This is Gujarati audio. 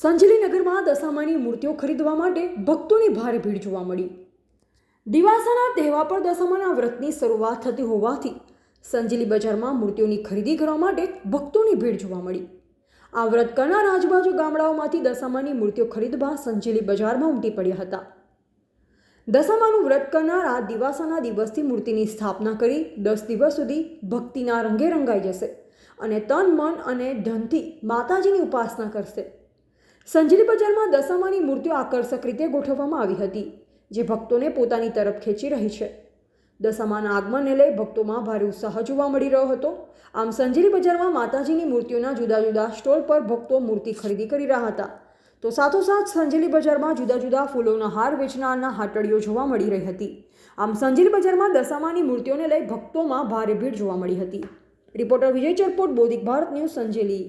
સંજલી નગરમાં દશામાની મૂર્તિઓ ખરીદવા માટે ભક્તોની ભારે ભીડ જોવા મળી. દિવાસાના તહેવાર પર દશામાના વ્રતની શરૂઆત થતી હોવાથી સંજલી બજારમાં મૂર્તિઓની ખરીદી કરવા માટે ભક્તોની ભીડ જોવા મળી. આ વ્રત કરનાર આજુબાજુ ગામડાઓમાંથી દશામાની મૂર્તિઓ ખરીદવા સંજેલી બજારમાં ઉમટી પડ્યા હતા. દશામાનું વ્રત કરનાર આ દિવાસાના દિવસથી મૂર્તિની સ્થાપના કરી દસ દિવસ સુધી ભક્તિના રંગે રંગાઈ જશે અને તન, મન અને ધનથી માતાજીની ઉપાસના કરશે. સંજલી બજારમાં દશામાની મૂર્તિઓ આકર્ષક રીતે ગોઠવવામાં આવી હતી, જે ભક્તોને પોતાની તરફ ખેંચી રહી છે. દશામાના આગમનને લઈ ભક્તોમાં ભારે ઉત્સાહ જોવા મળી રહ્યો હતો. આમ સંજેલી બજારમાં માતાજીની મૂર્તિઓના જુદા જુદા સ્ટોલ પર ભક્તો મૂર્તિ ખરીદી કરી રહ્યા હતા. તો સાથોસાથ સંજેલી બજારમાં જુદા જુદા ફૂલોના હાર વેચનારના હાટડીઓ જોવા મળી રહી હતી. આમ સંજેલી બજારમાં દશામાની મૂર્તિઓને લઈ ભક્તોમાં ભારે ભીડ જોવા મળી હતી. Reporter Vijay Charpot, Bodhik Bharat news, Sanjeli.